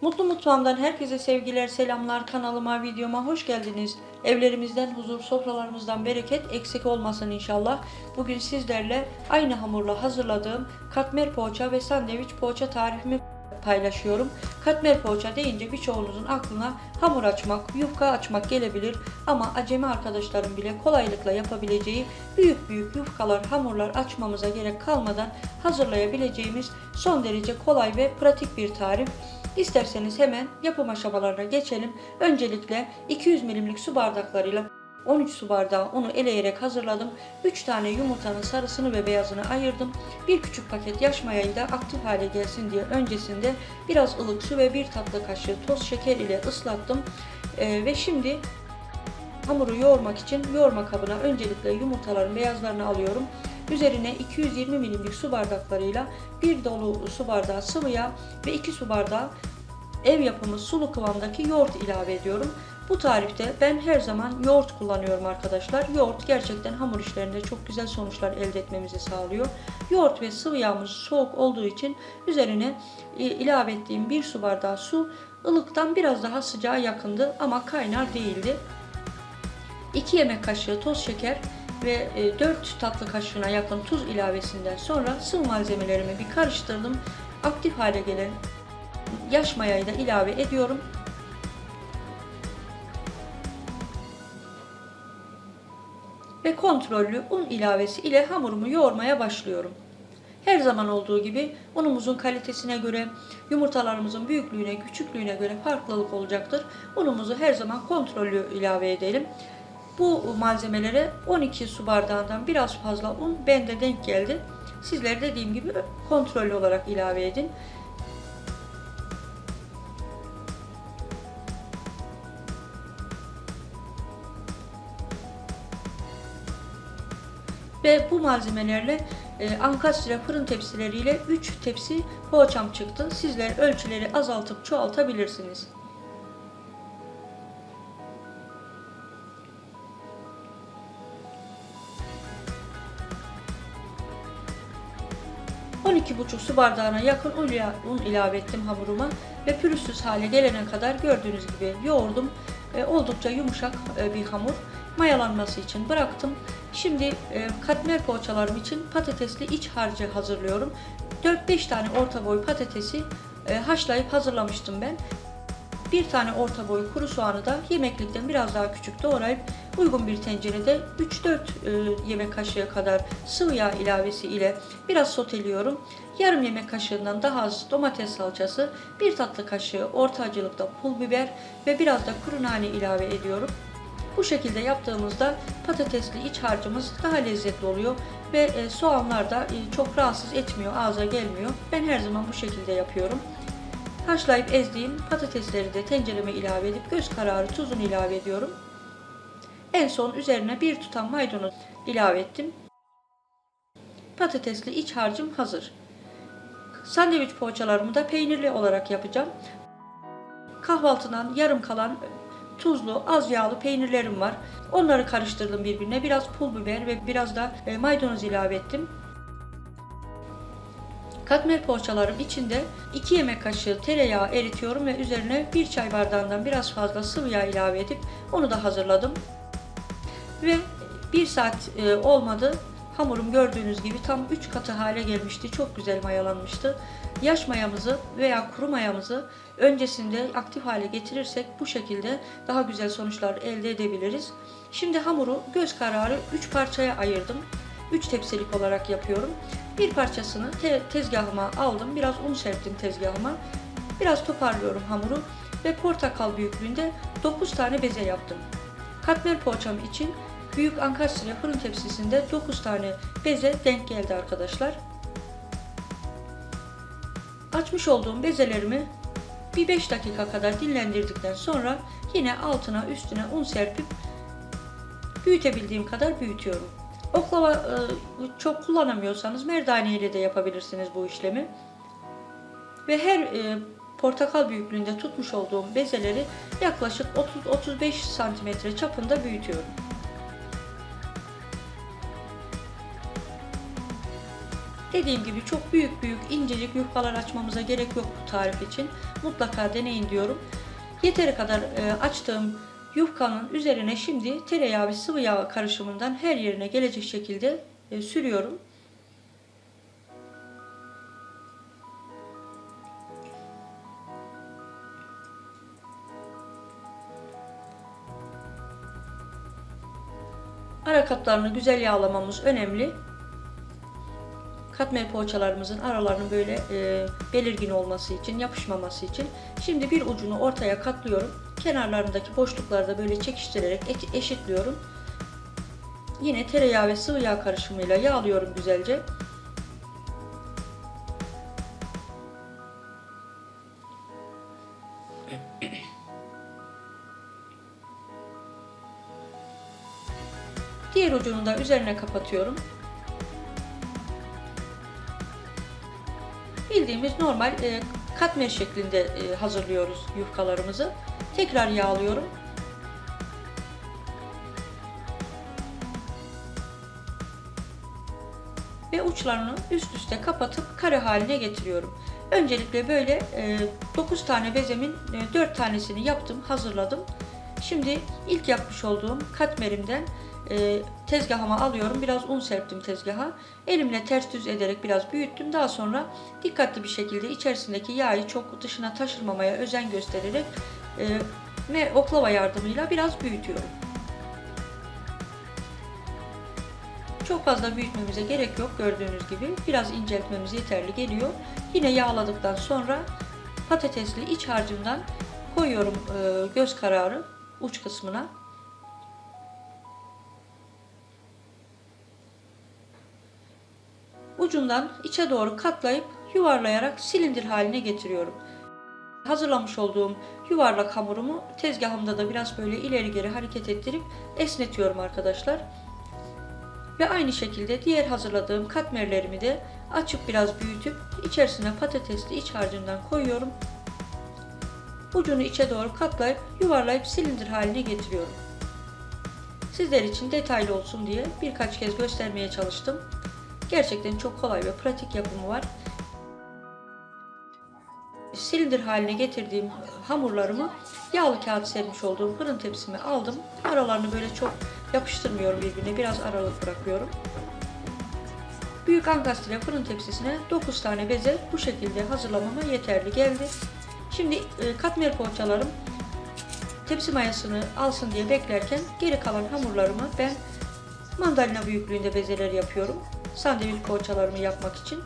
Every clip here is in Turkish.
Mutlu Mutfağımdan herkese sevgiler, selamlar. Kanalıma, videoma hoş geldiniz. Evlerimizden huzur, sofralarımızdan bereket eksik olmasın inşallah. Bugün sizlerle aynı hamurla hazırladığım katmer poğaça ve sandviç poğaça tarifimi paylaşıyorum. Katmer poğaça deyince birçoğunuzun aklına hamur açmak, yufka açmak gelebilir ama acemi arkadaşlarım bile kolaylıkla yapabileceği büyük büyük yufkalar, hamurlar açmamıza gerek kalmadan hazırlayabileceğimiz son derece kolay ve pratik bir tarif. İsterseniz hemen yapım aşamalarına geçelim. Öncelikle 200 milimlik su bardaklarıyla 13 su bardağı unu eleyerek hazırladım. 3 tane yumurtanın sarısını ve beyazını ayırdım. Bir küçük paket yaş mayayı da aktif hale gelsin diye öncesinde biraz ılık su ve bir tatlı kaşığı toz şeker ile ıslattım. Ee, ve şimdi hamuru yoğurmak için yoğurma kabına öncelikle yumurtaların beyazlarını alıyorum. Üzerine 220 milimlik su bardaklarıyla bir dolu su bardağı sıvı yağ ve 2 su bardağı ev yapımı sulu kıvamdaki yoğurt ilave ediyorum. Bu tarifte ben her zaman yoğurt kullanıyorum arkadaşlar. Yoğurt gerçekten hamur işlerinde çok güzel sonuçlar elde etmemizi sağlıyor. Yoğurt ve sıvı yağımız soğuk olduğu için üzerine e, ilave ettiğim bir su bardağı su ılıktan biraz daha sıcağa yakındı ama kaynar değildi. 2 yemek kaşığı toz şeker ve 4 tatlı kaşığına yakın tuz ilavesinden sonra sıvı malzemelerimi bir karıştırdım. Aktif hale gelen yaş mayayı da ilave ediyorum. Ve kontrollü un ilavesi ile hamurumu yoğurmaya başlıyorum. Her zaman olduğu gibi unumuzun kalitesine göre, yumurtalarımızın büyüklüğüne, küçüklüğüne göre farklılık olacaktır. Unumuzu her zaman kontrollü ilave edelim. Bu malzemelere 12 su bardağından biraz fazla un bende denk geldi. Sizler dediğim gibi kontrollü olarak ilave edin. Ve bu malzemelerle e, ankastre fırın tepsileriyle 3 tepsi poğaçam çıktı. Sizler ölçüleri azaltıp çoğaltabilirsiniz. 12,5 su bardağına yakın un ila- un ilave ettim hamuruma ve pürüzsüz hale gelene kadar gördüğünüz gibi yoğurdum. E, oldukça yumuşak e, bir hamur. Mayalanması için bıraktım. Şimdi e, katmer poğaçalarım için patatesli iç harcı hazırlıyorum. 4-5 tane orta boy patatesi haşlayıp hazırlamıştım ben. Bir tane orta boy kuru soğanı da yemeklikten biraz daha küçük doğrayıp uygun bir tencerede 3-4 e, yemek kaşığı kadar sıvı yağ ilavesi ile biraz soteliyorum. Yarım yemek kaşığından daha az domates salçası, bir tatlı kaşığı orta acılıkta pul biber ve biraz da kuru nane ilave ediyorum. Bu şekilde yaptığımızda patatesli iç harcımız daha lezzetli oluyor ve e, soğanlar da e, çok rahatsız etmiyor, ağza gelmiyor. Ben her zaman bu şekilde yapıyorum. Haşlayıp ezdiğim patatesleri de tencereme ilave edip göz kararı tuzunu ilave ediyorum. En son üzerine bir tutam maydanoz ilave ettim. Patatesli iç harcım hazır. Sandviç poğaçalarımı da peynirli olarak yapacağım. Kahvaltıdan yarım kalan tuzlu, az yağlı peynirlerim var. Onları karıştırdım birbirine. Biraz pul biber ve biraz da e, maydanoz ilave ettim. Katmer poğaçalarım içinde 2 yemek kaşığı tereyağı eritiyorum ve üzerine 1 çay bardağından biraz fazla sıvı yağ ilave edip onu da hazırladım. Ve 1 saat e, olmadı. Hamurum gördüğünüz gibi tam 3 katı hale gelmişti. Çok güzel mayalanmıştı. Yaş mayamızı veya kuru mayamızı öncesinde aktif hale getirirsek bu şekilde daha güzel sonuçlar elde edebiliriz. Şimdi hamuru göz kararı 3 parçaya ayırdım. 3 tepsilik olarak yapıyorum. Bir parçasını te- tezgahıma aldım. Biraz un serptim tezgahıma. Biraz toparlıyorum hamuru ve portakal büyüklüğünde 9 tane beze yaptım. Katmer poğaçam için büyük ankastre fırın tepsisinde 9 tane beze denk geldi arkadaşlar. Açmış olduğum bezelerimi bir 5 dakika kadar dinlendirdikten sonra yine altına üstüne un serpip büyütebildiğim kadar büyütüyorum. Oklava e, çok kullanamıyorsanız merdane ile de yapabilirsiniz bu işlemi. Ve her e, portakal büyüklüğünde tutmuş olduğum bezeleri yaklaşık 30-35 santimetre çapında büyütüyorum. Dediğim gibi çok büyük büyük incecik yufkalar açmamıza gerek yok bu tarif için. Mutlaka deneyin diyorum. Yeteri kadar e, açtığım yufkanın üzerine şimdi tereyağı ve sıvı yağ karışımından her yerine gelecek şekilde e, sürüyorum. Ara katlarını güzel yağlamamız önemli. Katmer poğaçalarımızın aralarının böyle e, belirgin olması için, yapışmaması için. Şimdi bir ucunu ortaya katlıyorum. Kenarlarındaki boşlukları da böyle çekiştirerek eşitliyorum. Yine tereyağı ve sıvı yağ karışımıyla yağlıyorum güzelce. Diğer ucunu da üzerine kapatıyorum. Bildiğimiz normal e, katmer şeklinde e, hazırlıyoruz yufkalarımızı. Tekrar yağlıyorum. Ve uçlarını üst üste kapatıp kare haline getiriyorum. Öncelikle böyle e, 9 tane bezemin e, 4 tanesini yaptım, hazırladım. Şimdi ilk yapmış olduğum katmerimden e, tezgahıma alıyorum. Biraz un serptim tezgaha. Elimle ters düz ederek biraz büyüttüm. Daha sonra dikkatli bir şekilde içerisindeki yağı çok dışına taşırmamaya özen göstererek e, ve oklava yardımıyla biraz büyütüyorum. Çok fazla büyütmemize gerek yok gördüğünüz gibi. Biraz inceltmemiz yeterli geliyor. Yine yağladıktan sonra patatesli iç harcından koyuyorum e, göz kararı uç kısmına. Ucundan içe doğru katlayıp yuvarlayarak silindir haline getiriyorum. Hazırlamış olduğum yuvarlak hamurumu tezgahımda da biraz böyle ileri geri hareket ettirip esnetiyorum arkadaşlar. Ve aynı şekilde diğer hazırladığım katmerlerimi de açıp biraz büyütüp içerisine patatesli iç harcından koyuyorum. Ucunu içe doğru katlayıp yuvarlayıp silindir haline getiriyorum. Sizler için detaylı olsun diye birkaç kez göstermeye çalıştım. Gerçekten çok kolay ve pratik yapımı var. Silindir haline getirdiğim hamurlarımı yağlı kağıt sermiş olduğum fırın tepsime aldım. Aralarını böyle çok yapıştırmıyorum birbirine. Biraz aralık bırakıyorum. Büyük ankastre fırın tepsisine 9 tane beze bu şekilde hazırlamama yeterli geldi. Şimdi e, katmer poğaçalarım tepsi mayasını alsın diye beklerken geri kalan hamurlarımı ben mandalina büyüklüğünde bezeler yapıyorum. Sandviç poğaçalarımı yapmak için.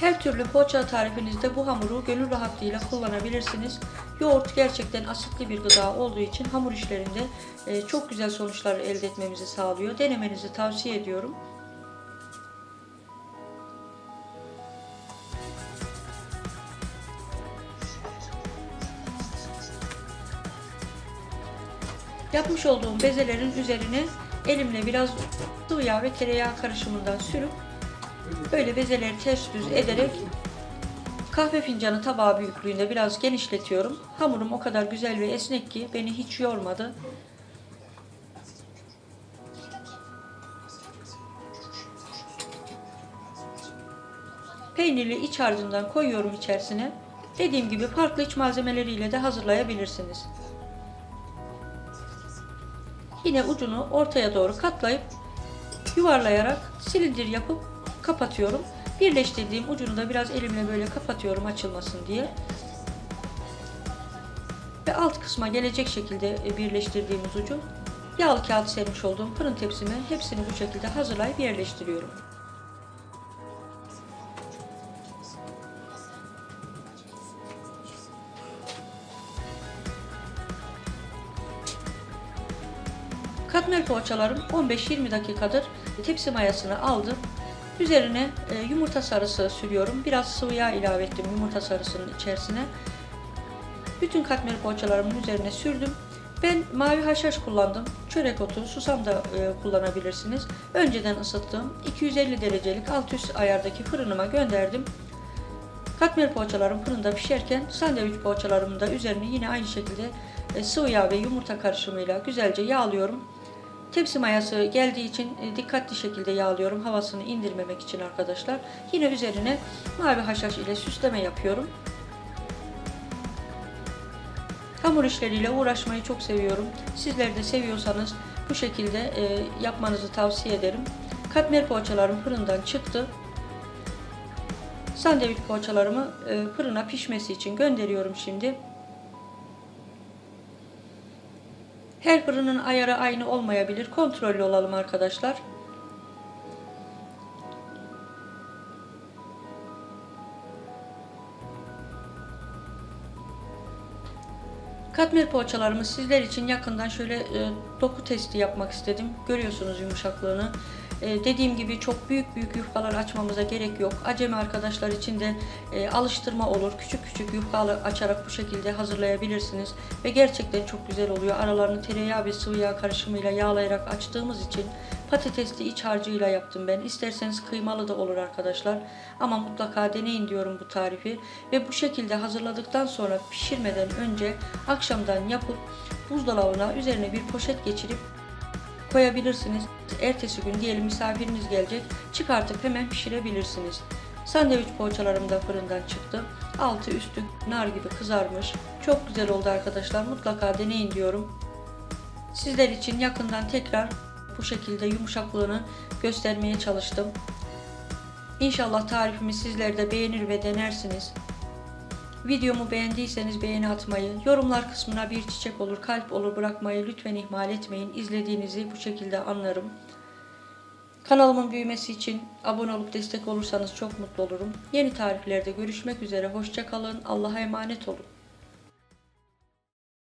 Her türlü poğaça tarifinizde bu hamuru gönül rahatlığıyla kullanabilirsiniz. Yoğurt gerçekten asitli bir gıda olduğu için hamur işlerinde e, çok güzel sonuçlar elde etmemizi sağlıyor. Denemenizi tavsiye ediyorum. Yapmış olduğum bezelerin üzerine elimle biraz sıvı yağ ve tereyağı karışımından sürüp böyle bezeleri ters düz ederek kahve fincanı tabağı büyüklüğünde biraz genişletiyorum. Hamurum o kadar güzel ve esnek ki beni hiç yormadı. Peynirli iç harcından koyuyorum içerisine. Dediğim gibi farklı iç malzemeleriyle de hazırlayabilirsiniz. Yine ucunu ortaya doğru katlayıp yuvarlayarak silindir yapıp kapatıyorum. Birleştirdiğim ucunu da biraz elimle böyle kapatıyorum açılmasın diye. Ve alt kısma gelecek şekilde birleştirdiğimiz ucu yağlı kağıt sermiş olduğum fırın tepsime hepsini bu şekilde hazırlayıp yerleştiriyorum. Katmer poğaçalarım 15-20 dakikadır tepsi mayasını aldım. Üzerine e, yumurta sarısı sürüyorum. Biraz sıvı yağ ilave ettim yumurta sarısının içerisine. Bütün katmer poğaçalarımın üzerine sürdüm. Ben mavi haşhaş kullandım. Çörek otu, susam da e, kullanabilirsiniz. Önceden ısıttım. 250 derecelik alt üst ayardaki fırınıma gönderdim. Katmer poğaçalarım fırında pişerken sandviç poğaçalarımın da üzerine yine aynı şekilde e, sıvı yağ ve yumurta karışımıyla güzelce yağlıyorum. Tepsi mayası geldiği için e, dikkatli şekilde yağlıyorum havasını indirmemek için arkadaşlar. Yine üzerine mavi haşhaş ile süsleme yapıyorum. Hamur işleriyle uğraşmayı çok seviyorum. Sizler de seviyorsanız bu şekilde e, yapmanızı tavsiye ederim. Katmer poğaçalarım fırından çıktı. Sandviç poğaçalarımı e, fırına pişmesi için gönderiyorum şimdi. Her fırının ayarı aynı olmayabilir. Kontrollü olalım arkadaşlar. Katmer poğaçalarımı sizler için yakından şöyle e, doku testi yapmak istedim. Görüyorsunuz yumuşaklığını. E, dediğim gibi çok büyük büyük yufkalar açmamıza gerek yok. Acemi arkadaşlar için de e, alıştırma olur. Küçük küçük yufkalar açarak bu şekilde hazırlayabilirsiniz. Ve gerçekten çok güzel oluyor. Aralarını tereyağı ve sıvı yağ karışımıyla yağlayarak açtığımız için patatesli iç harcıyla yaptım ben. İsterseniz kıymalı da olur arkadaşlar. Ama mutlaka deneyin diyorum bu tarifi. Ve bu şekilde hazırladıktan sonra pişirmeden önce akşamdan yapıp buzdolabına üzerine bir poşet geçirip koyabilirsiniz. Ertesi gün diyelim misafiriniz gelecek çıkartıp hemen pişirebilirsiniz. Sandviç poğaçalarım da fırından çıktı. Altı üstü nar gibi kızarmış. Çok güzel oldu arkadaşlar. Mutlaka deneyin diyorum. Sizler için yakından tekrar bu şekilde yumuşaklığını göstermeye çalıştım. İnşallah tarifimi sizler de beğenir ve denersiniz. Videomu beğendiyseniz beğeni atmayı, yorumlar kısmına bir çiçek olur, kalp olur bırakmayı lütfen ihmal etmeyin. İzlediğinizi bu şekilde anlarım. Kanalımın büyümesi için abone olup destek olursanız çok mutlu olurum. Yeni tariflerde görüşmek üzere. Hoşçakalın. Allah'a emanet olun.